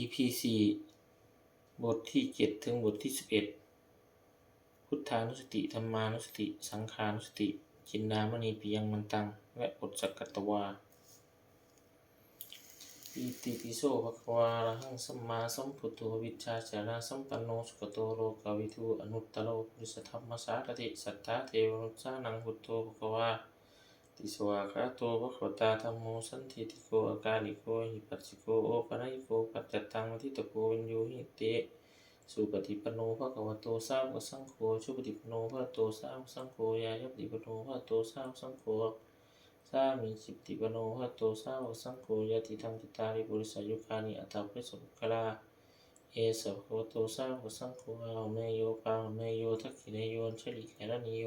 EP 4บทที่ 7 ถึงบทที่ 11 พุทธานุสติธรรมานุสติ สังขานุสติ จินดามณีปิยังมันตัง และบทสักกัตวาอิติปิโสภควาอะระหังสัมมาสัมพุทโธวิชาจาราสัมปันโนสุขโตโลกวิทูอนุตตโรปุริสธรรมสารติสัทธาเทวนุสสานังพุทโธภควา ติสวากาโตภะคะวตาธัมโมสันทิติโกอากาลิโกหิปัสสิโกโอปะนะยิโกปัจจตังวทิตโกวินยูหิติสุปฏิปันโนภะคะวโตสาวกสังโฆชุปฏิปันโนภะคะวะโตสาวกสังโฆยายปฏิปันโนภะคะวะโตสาวกสังโฆสามีจิตติปโนหะโตสาวกสังโฆยติธรรมจิตาริปุริสายุคานิอัตถาภิสุขลาเอสะภะคะวะโตสาวกสังโฆอาเนโยปาเนโยทักขิเนโยอัญชลิเขรณิโย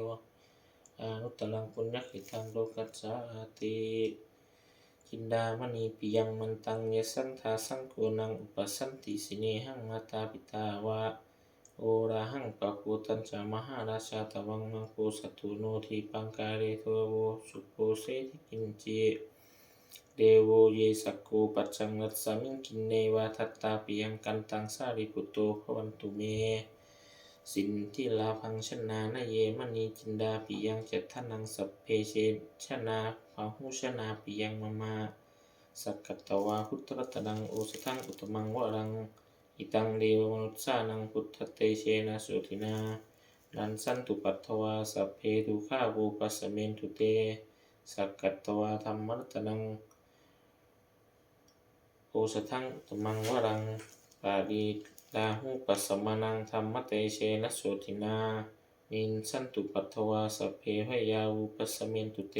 อานุตตลังปุญญคิตังโลกัสสาติจินดามณีปิยังมันตังยสันทาสังโฆนังอุปสันติสิเนหังมาตาปิตาวะโอราหังปะโพตัญจามหาราชาตวังมังโคสัตตุโนทีปังกาเรโทโวสุโปเสทิกินเจเดโวเยสักโกปัจจังรัสสมิงกินเนวาทัตตาปิยังกันตังสาริปุตโตภวันตุเม สินที่ลาพังชนานาเยมณีจินดาปิยังเจตทนังสัพเพเชชนาพาหุชนาปิยังมามาสักกัตตวาพุทธรัตนังโอสทังอุตมังวรังอิตังเดวมนุสสานังพุทธเตเชนะสุทินานันสันตุปัตถวาสัพเพทุข้าภูปัสสเมนตุเตสักกัตตวาธรรมรัตนังโอสทังตมังวรังปาดี ลาหูปัสสมานังธรรมเตเชนะสุทินา นินสันตุปัตวาสัพเพพยาวุปัสสเมนตุเต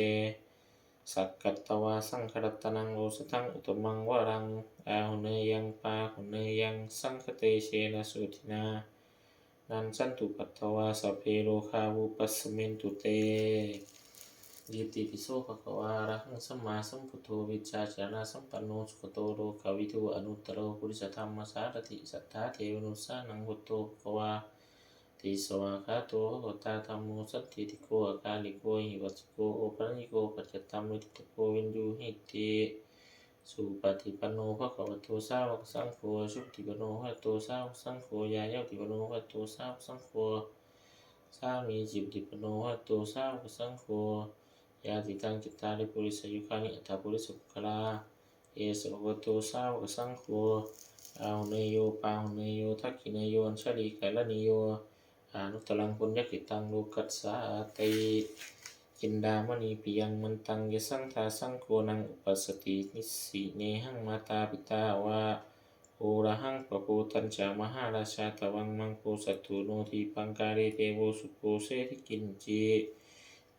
สักกัตตวาสังครัตนังโอสทังอุตมังวรัง อาหุเนยังปาหุเนยังสังคเตเชนะสุทินา นันสันตุปัตวาสเพโลคาวุปัสสเมนตุเต ยิติปิโสภะคะวาระหังสัมมาสัมพุทโธวิชาจาราสัมปันโนสุขโตโลกวิทูอนุตตโรปุริสธรรมสารติสัทธาเทวนุสานังพุทโธภะคะวาติสวากขาโตภะคะตาธัมโมสัตถิติโกอากาลิโกหิวัสโกโอปะนิโกปัจจตัมวิทิตโกวินยูหิติสุปฏิปันโนภะคะวะโตสาวกสังโฆสุปฏิปันโนภะโตสาวกสังโฆยายะปฏิปันโนภะโตสาวกสังโฆสามีจิปฏิปันโนภะโตสาวกสังโฆ ยาติตังจิตตาริปุริสยุคานิอัตถาปุริสุขลาเอสะภะคะวะโตสาวกสังโฆอาหุเนโยปาหุเนโยทักขิเนโยอัญชลีไกลนิโยอานุตตลังปุญญกิตังโลกัสสาติจินดามณีปิยังมันตังยสังทาสังโฆนังอุปสตินิสิเนหังมาตาปิตาวาโอระหังปะโพตัญจามหาราชาตวังมังโคสัตถุโนทีปังกาเรเตโวสุโกเสทิกินเจ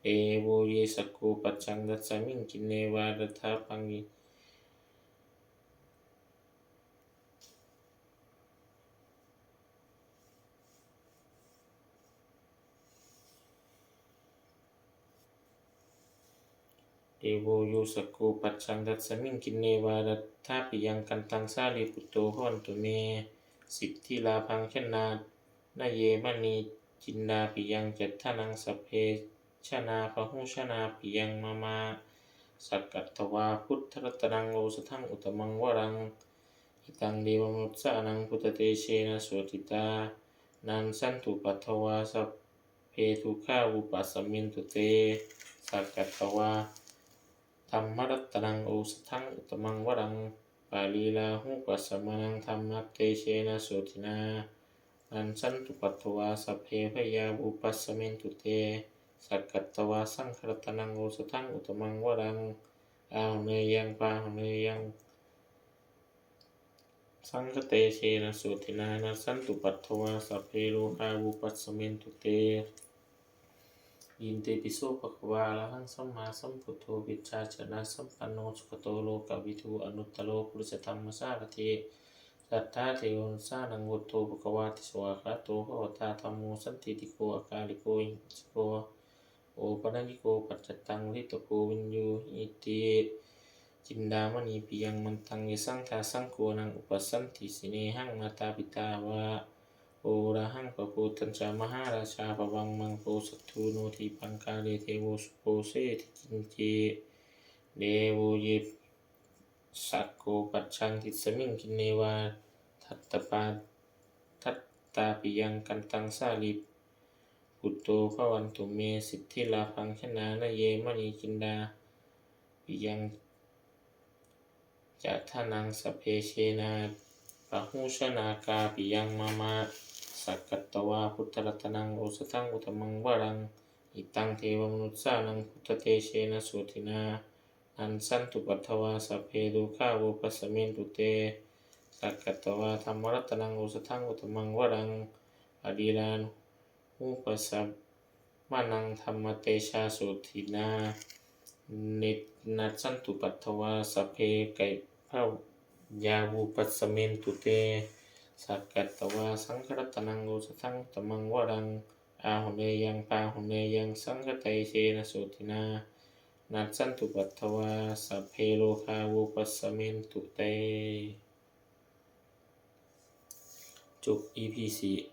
เอโวเยสกโกปัจจังรัสมิงกินเนวารัทาปังยิเอโวโยสกโกปัจจังรัสมิงกินเนวารัทาปิยังกันตังสาลีปุตโตหอนตุเมสิทธิลาพังชนานาเยมณีจินดาปิยังเจตทานังสพเพ ชนาพหุชนาปิยังมามา สักกัตถวาพุทธรัตนังโอสทังอุตมังวรังอิตังเดวมุตสานังพุทธเตเชนะโสติตา นันสันตุปัตถวาสัพเพทุข้าวุปัสสมินตุเต สักกัตถวาธรรมรัตนังโอสทังอุตมังวรังปาลีลาหุปัสสมานังธรรมเตเชนะโสตินา นันสันตุปัตถวาสัพเพพยาบุปัสสเมนตุเต สักกัตตวาสังครัตนังโอสทังอุตมังวรังอาเนยังปาเนยัง สังคเตเชนะโสตินานันสันตุปัตถวาสัพเพโลกาบุปัสสเมนตุเตยินเตปิโสภะควาอะระหังสัมมาสัมพุทโธวิชาจนะสัมปันโนสุขโตโลกวิทูอนุตตโรปุริสธรรมสารติสัทธาเทวนสานังวุตโตภะควาติสวากขาโตภวตาธัมโมสันติติโกอากาลิโกหิสโก โอปนะยิโกปัจจตังลิตโกวินยูอิติจินดามณีปิยังมันตังยสังทาสังโฆนังอุปสันติสิเนหังมาตาปิตาวะโอระหังปะโพตัญจามหาราชาปวังมังโกสัตถุโนทีปังกาเลเทโวสุโปเสทิกินเจเดโวเยสักโกปัจชังทิสมิงกินเนวาทัตตปาทัตตาปิยังกันตังสาลิป ตโตภวันตุเมสิทธิลาพังชนะนเยมณีจินดาปิยังจะทานังสพเพเชนาปะหูชนากาปิยังมามาสักกัตตวาพุทธรัตนังโอสทังอุตมังวรังอิตังเทวมนุสสานังพุทธเตเชนะโสตินาอันสันตุปัทวาสัพเพดุขาวุปัสสมินตุเตสักกัตตวาธรรมรัตนังอุสทังอุตมังวรังอดีลาน อุปสัมมานังธรรมเตชาสุทินานินัสสันตุปัทวาสัพเพไก่พระยาวุปัสมินตุเตสักกัตตวาสังฆรัตนังอุสทังตมังวรังอาหุเนยังปาหุเนยังสังฆเตเชนะสุทินานัสสันตุปัตถวาสัพเพโลคาวุปัสมินตุเตจบ EP 4